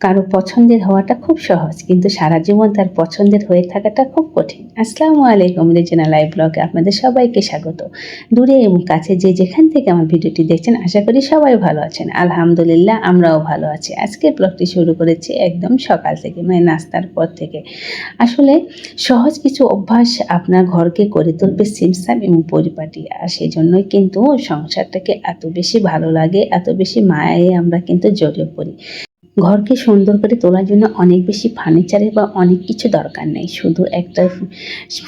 কারও পছন্দের হওয়াটা খুব সহজ, কিন্তু সারা জীবন তার পছন্দের হয়ে থাকাটা খুব কঠিন। আসসালামু আলাইকুম, রেজনা লাইভ ব্লগে আপনাদের সবাইকে স্বাগত। দূরে এবং কাছে যে যেখান থেকে আমার ভিডিওটি দেখছেন, আশা করি সবাই ভালো আছেন। আলহামদুলিল্লাহ, আমরাও ভালো আছি। আজকের ব্লগটি শুরু করেছি একদম সকাল থেকে মানে নাস্তার পর থেকে। আসলে সহজ কিছু অভ্যাস আপনার ঘরকে করে তুলবে সিমসাম এবং পরিপাটি, আর সেই জন্যই কিন্তু সংসারটাকে এত বেশি ভালো লাগে, এত বেশি মায়ায় আমরা কিন্তু জড়িয়ে পড়ি। ঘরকে সুন্দর করে তোলার জন্য অনেক বেশি ফার্নিচারের বা অনেক কিছু দরকার নেই। শুধু একটা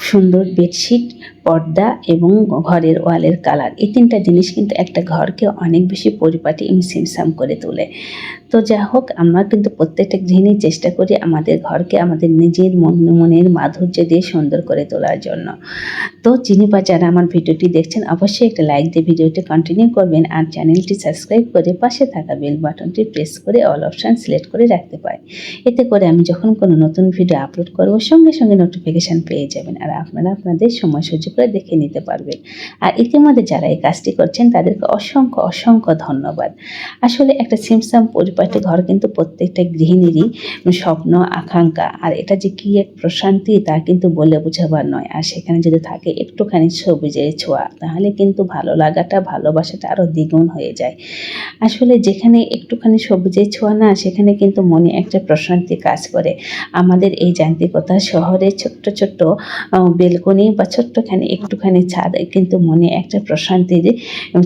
সুন্দর বেডশিট পর্দা এবং ঘরের ওয়ালের কালার এই তিনটা জিনিস কিন্তু একটা ঘরকে অনেক বেশি পরিপাটি সিমসাম করে তোলে। তো যা হোক, আমরা কিন্তু প্রত্যেকটা গৃহিণী চেষ্টা করি আমাদের ঘরকে, আমাদের নিজের মন মনের মাধুর্য দিয়ে সুন্দর করে তোলার জন্য। তো চিনি বা যারা আমার ভিডিওটি দেখছেন, অবশ্যই একটা লাইক দিয়ে ভিডিওটি কন্টিনিউ করবেন আর চ্যানেলটি সাবস্ক্রাইব করে পাশে থাকা বেল বাটনটি প্রেস করে অল অপশান সিলেক্ট করে রাখতে পারেন। এতে করে আমি যখন কোনো নতুন ভিডিও আপলোড করব, সঙ্গে সঙ্গে নোটিফিকেশান পেয়ে যাবেন আর আপনারা আপনাদের সময় সুযোগ করে দেখে নিতে পারবেন। আর ইতিমধ্যে যারা এই কাজটি করছেন, তাদেরকে অসংখ্য অসংখ্য ধন্যবাদ। আসলে একটা সিমসাম পরিপাটি ঘর কিন্তু প্রত্যেকটা গৃহিণীরই স্বপ্ন, আকাঙ্ক্ষা। আর এটা যে কী এক প্রশান্তি, তা কিন্তু বলে বোঝাবার নয়। আর সেখানে যদি থাকে একটুখানি সবুজের ছোঁয়া, তাহলে কিন্তু ভালো লাগাটা, ভালোবাসাটা আরও দ্বিগুণ হয়ে যায়। আসলে যেখানে একটুখানি সবুজের ছোঁয়া না, সেখানে কিন্তু মনে একটা প্রশান্তি কাজ করে। আমাদের এই যান্ত্রিকতা শহরে ছোট্ট ছোট্ট বেলকনি বা ছোট্টখানি একটুখানি ছাদ কিন্তু মনে একটা প্রশান্তির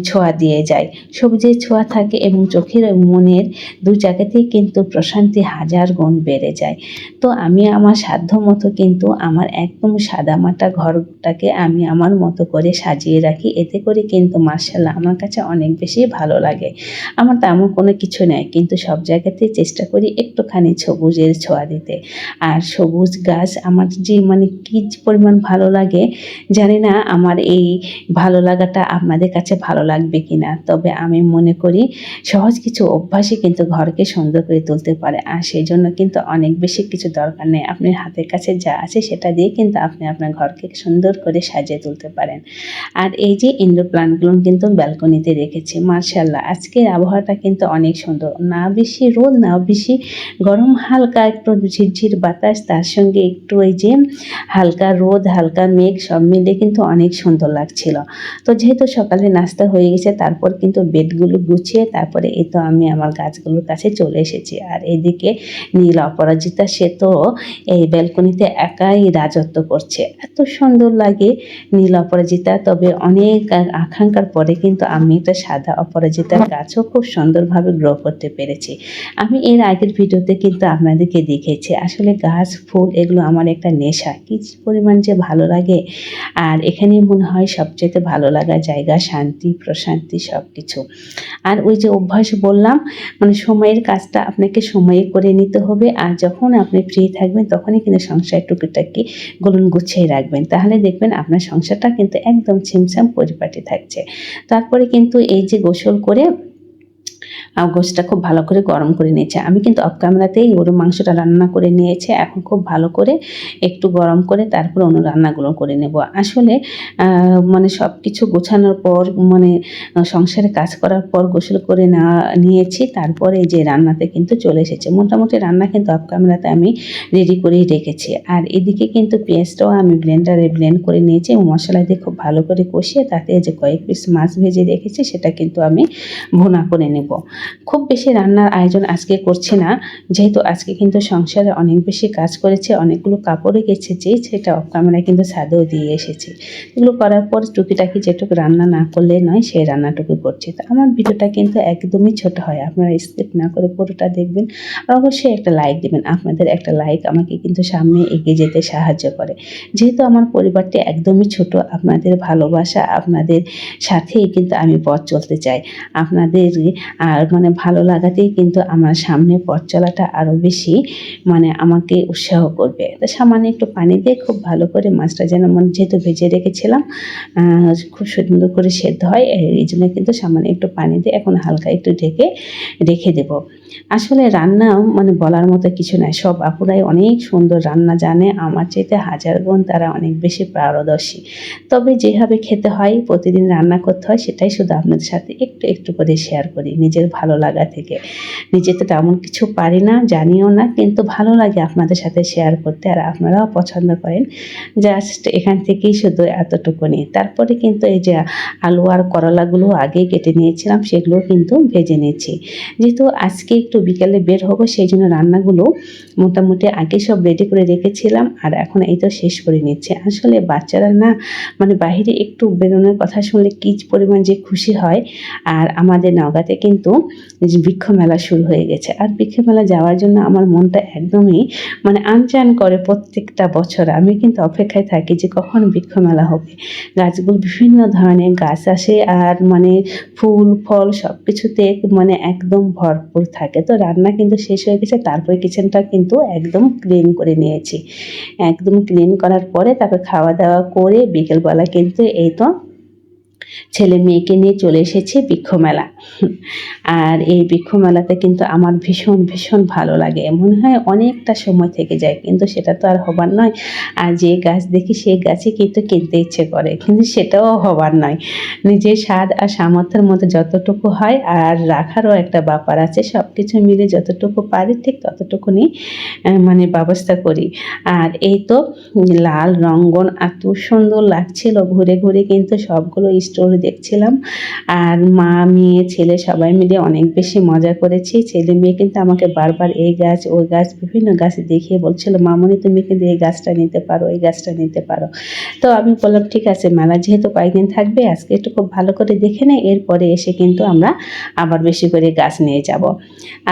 ছোঁয়া দিয়ে যায়। সবুজের ছোঁয়া থাকে এবং চোখের মনের দু জায়গাতেই কিন্তু প্রশান্তি হাজার গুণ বেড়ে যায়। তো আমি আমার সাধ্য মতো কিন্তু আমার একদম সাদামাটা ঘরটাকে আমি আমার মতো করে সাজিয়ে রাখি। এতে করে কিন্তু মার্শাল্লাহ আমার কাছে অনেক বেশি ভালো লাগে। আমার তেমন কোনো কিছু নেই, কিন্তু সব জায়গাতেই চেষ্টা করি একটুখানি সবুজের ছোঁয়া দিতে। আর সবুজ গাছ আমার যে মানে কী পরিমাণ ভালো লাগে, জানি না আমার এই ভালো লাগাটা আপনাদের কাছে ভালো লাগবে কি না তবে আমি মনে করি সহজ কিছু অভ্যাসই কিন্তু ঘরকে সুন্দর করে তুলতে পারে। আর সেই জন্য কিন্তু অনেক বেশি কিছু দরকার নেই। আপনার হাতের কাছে যা আছে সেটা দিয়ে কিন্তু আপনি আপনার ঘরকে সুন্দর করে সাজিয়ে তুলতে পারেন। আর এই যে ইনডোর প্লান্টগুলো কিন্তু ব্যালকনিতে রেখেছি মার্শাল্লাহ আজকের আবহাওয়াটা কিন্তু অনেক সুন্দর। না বেশি রোদ, না বেশি গরম, হালকা একটু ঝিরঝির বাতাস, তার সঙ্গে একটু ওই যে হালকা রোদ, হালকা মেঘ, সব মিলে কিন্তু অনেক সুন্দর লাগছিল। তো যেহেতু সকালে নাস্তা হয়ে গেছে, তারপর কিন্তু বেডগুলো গুছিয়ে, তারপরে এই তো আমি আমার গাছগুলোর কাছে চলে এসেছি। আর এদিকে নীল অপরাজিতা, সে তো এই ব্যালকনিতে একাই রাজত্ব করছে। এত সুন্দর লাগে নীল অপরাজিতা, তবে অনেক আকাঙ্ক্ষার পরে কিন্তু আমি একটা সাদা অপরাজিতার গাছও খুব সুন্দরভাবে গ্রো করতে পেরেছি। আমি এর আগের ভিডিওতে কিন্তু আপনাদেরকে দেখেছি, আসলে গাছ, ফুল এগুলো আমার একটা নেশা। কি পরিমাণ যে ভালো লাগে। আর এখানে মনে হয় সবচেয়ে ভালো লাগা জায়গা, শান্তি, প্রশান্তি সব কিছু আর ওই যে অভ্যাস বললাম মানে সময়ের কাজটা আপনাকে সময়ে করে নিতে হবে। আর যখন আপনি ফ্রি থাকবেন, তখনই কিন্তু সংসার টুকিটাকি গুলন গুছিয়ে রাখবেন। তাহলে দেখবেন আপনার সংসারটা কিন্তু একদম ছিমছাম পরিপাটি থাকছে। তারপরে কিন্তু এই যে গোসল করে গোষ্ঠটা খুব ভালো করে গরম করে নিয়েছে। আমি কিন্তু অফ ক্যামেরাতেই গরুর মাংসটা রান্না করে নিয়েছে। এখন খুব ভালো করে একটু গরম করে তারপর অন্য রান্নাগুলো করে নেব। আসলে মানে সব কিছু গোছানোর পর মানে সংসারে কাজ করার পর গোসল করে না, নিয়েছি। তারপরে যে রান্নাতে কিন্তু চলে এসেছে। মোটামুটি রান্না কিন্তু অফ ক্যামেরাতে আমি রেডি করেই রেখেছি। আর এদিকে কিন্তু পেঁয়াজটাও আমি ব্লেন্ডারে ব্লেন্ড করে নিয়েছি এবং মশলা দিয়ে খুব ভালো করে কষিয়ে তাতে যে কয়েক পিস মাছ ভেজে রেখেছি, সেটা কিন্তু আমি ভুনা করে নেব। খুব বেশি রান্নার আয়োজন আজকে করছি না। যেহেতু আজকে কিন্তু সংসারে অনেক বেশি কাজ করেছে, অনেকগুলো কাপড়ে গেছেছি সেটা অফ ক্যামেরায় কিন্তু ছাদেও দিয়ে এসেছি। এগুলো করার পর টুকিটাকি যেটুকু রান্না না করলে নয়, সেই রান্নাটুকু করছি। তো আমার ভিডিওটা কিন্তু একদমই ছোট হয়, আপনারা স্কিপ না করে পুরোটা দেখবেন। আর অবশ্যই একটা লাইক দেবেন, আপনাদের একটা লাইক আমাকে কিন্তু সামনে এগিয়ে যেতে সাহায্য করে। যেহেতু আমার পরিবারটি একদমই ছোট, আপনাদের ভালোবাসা আপনাদের সাথেই কিন্তু আমি পথ চলতে চাই। আপনাদের আর মানে ভালো লাগাতেই কিন্তু আমার সামনে পথ চলাটা আরও বেশি মানে আমাকে উৎসাহ করবে। তো সামান্য একটু পানি দিয়ে খুব ভালো করে মাছটা যেন মানে যেহেতু ভেজে রেখেছিলাম খুব সুন্দর করে সেদ্ধ হয়, এই জন্য কিন্তু সামান্য একটু পানি দিয়ে এখন হালকা একটু ঢেকে রেখে দেব। আসলে রান্না মানে বলার মতো কিছু নয়, সব আপুরাই অনেক সুন্দর রান্না জানে, আমার চাইতে হাজার গুণ তারা অনেক বেশি পারদর্শী। তবে যেভাবে খেতে হয়, প্রতিদিন রান্না করতে হয়, সেটাই শুধু আপনাদের সাথে একটু একটু করে শেয়ার করি, নিজের ভালো লাগা থেকে। নিজে তো তেমন কিছু পারি না, জানিও না, কিন্তু ভালো লাগে আপনাদের সাথে শেয়ার করতে আর আপনারাও পছন্দ করেন। জাস্ট এখান থেকেই শুধু এতটুকু নিয়ে তারপরে কিন্তু এই যে আলু আর করলাগুলো আগেই কেটে নিয়েছিলাম, সেগুলো কিন্তু ভেজে নিয়েছি। যেহেতু আজকে একটু বিকালে বের হব, সেই জন্য রান্নাগুলো মোটামুটি আগে সব রেডি করে রেখেছিলাম আর এখন এই তো শেষ করে নিচ্ছে। আসলে বাচ্চারা না মানে বাইরে একটু বেরোনোর কথা শুনলে কী পরিমাণ যে খুশি হয়। আর আমাদের নওগাঁতে কিন্তু বৃক্ষ মেলা শুরু হয়ে গেছে। আর বৃক্ষ মেলা যাওয়ার জন্য আমার মনটা একদমই মানে আনচান করে প্রত্যেকটা বছর। আমি কিন্তু অপেক্ষায় থাকি যে কখন বৃক্ষ মেলা হবে। গাছগুলো বিভিন্ন ধরনের গাছ আসে আর মানে ফুল, ফল সব কিছুতে মানে একদম ভরপুর থাকে। তো রান্না কিন্তু শেষ হয়ে গেছে, তারপরে কিচেনটা কিন্তু একদম ক্লিন করে নিয়েছি। একদম ক্লিন করার পরে তারপর খাওয়া দাওয়া করে বিকেলবেলা কিন্তু এই তো ছেলে মেয়েকে নিয়ে চলে এসেছে বৃক্ষ মেলা আর এই বৃক্ষ মেলাতে কিন্তু আমার ভীষণ ভীষণ ভালো লাগে। মনে হয় অনেকটা সময় থেকে যায়, কিন্তু সেটা তো আর হবার নয়। আর যে গাছ দেখি সেই গাছে কিন্তু কিনতে ইচ্ছে করে, কিন্তু সেটাও হবার নয়। নিজের স্বাদ আর সামর্থ্যের মধ্যে যতটুকু হয় আর রাখারও একটা ব্যাপার আছে সব কিছু মিলে যতটুকু পারি ঠিক ততটুকুনি মানে ব্যবস্থা করি। আর এই তো লাল রঙ্গন এত সুন্দর লাগছিল, ঘুরে ঘুরে কিন্তু সবগুলো স্টোর দেখছিলাম। আর মা, মেয়ে, ছেলে সবাই মিলে অনেক বেশি মজা করেছি। ছেলে মেয়ে কিন্তু আমাকে বারবার এই গাছ, ওই গাছ, বিভিন্ন গাছ দেখিয়ে বলছিল, মামনি, তুমি কিন্তু এই গাছটা নিতে পারো, এই গাছটা নিতে পারো। তো আমি বললাম, ঠিক আছে, মেলা যেহেতু কয়েকদিন থাকবে, আজকে একটু খুব ভালো করে দেখে নেই এরপরে এসে কিন্তু আমরা আবার বেশি করে গাছ নিয়ে যাব।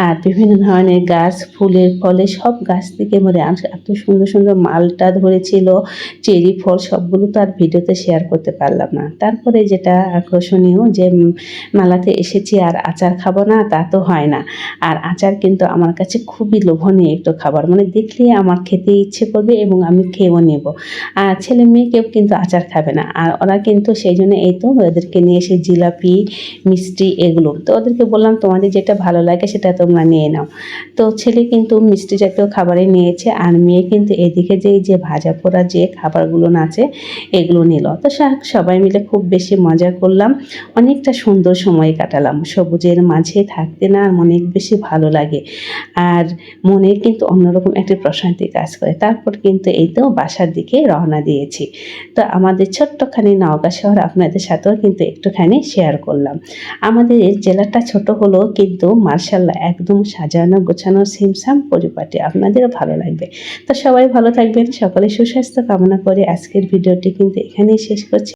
আর বিভিন্ন ধরনের গাছ, ফুলের ফলে সব গাছ থেকে মানে এত সুন্দর সুন্দর মালটা ধরেছিল, চেরি ফল সবগুলো তো আর ভিডিওতে শেয়ার করতে পারলাম না। তারপরে যেটা আকর্ষণীয় যে মেলাতে এসেছি আর আচার খাব না, তা তো হয় না। আর আচার কিন্তু আমার কাছে খুবই লোভনীয় একটু খাবার। মানে দেখলে আমার খেতে ইচ্ছে করবে এবং আমি খেয়েও নেব। আর ছেলে মেয়ে কেউ কিন্তু আচার খাবে না। আর ওরা কিন্তু সেই জন্য এই তো ওদেরকে নিয়ে এসে জিলাপি, মিষ্টি এগুলো। তো ওদেরকে বললাম, তোমাদের যেটা ভালো লাগে সেটা তোমরা নিয়ে নাও। তো ছেলে কিন্তু মিষ্টি জাতীয় খাবারই নিয়েছে। আর মেয়ে কিন্তু এদিকে যে যে ভাজা পোড়া যে খাবারগুলো আছে এগুলো নিল। তো সবাই মিলে খুব বেশি মজা করলাম। অনেকটা সুন্দর সময় কাটালাম। সবুজের মাঝে থাকতে না আর অনেক বেশি ভালো লাগে। আর মনে কিন্তু অন্যরকম একটি প্রশান্তি কাজ করে। তারপর কিন্তু এই তো বাসার দিকে রওনা দিয়েছি। তো আমাদের ছোট্টখানি নওগাঁ শহর আপনাদের সাথেও কিন্তু একটুখানি শেয়ার করলাম। আমাদের জেলাটা ছোট হলেও কিন্তু মার্শাল্লাহ একদম সাজানো, গোছানো, সিমসাম পরিপাটি। আপনাদেরও ভালো লাগবে। তো সবাই ভালো থাকবেন। সকলে সুস্বাস্থ্য কামনা করে আজকের ভিডিওটি কিন্তু এখানেই শেষ করছি।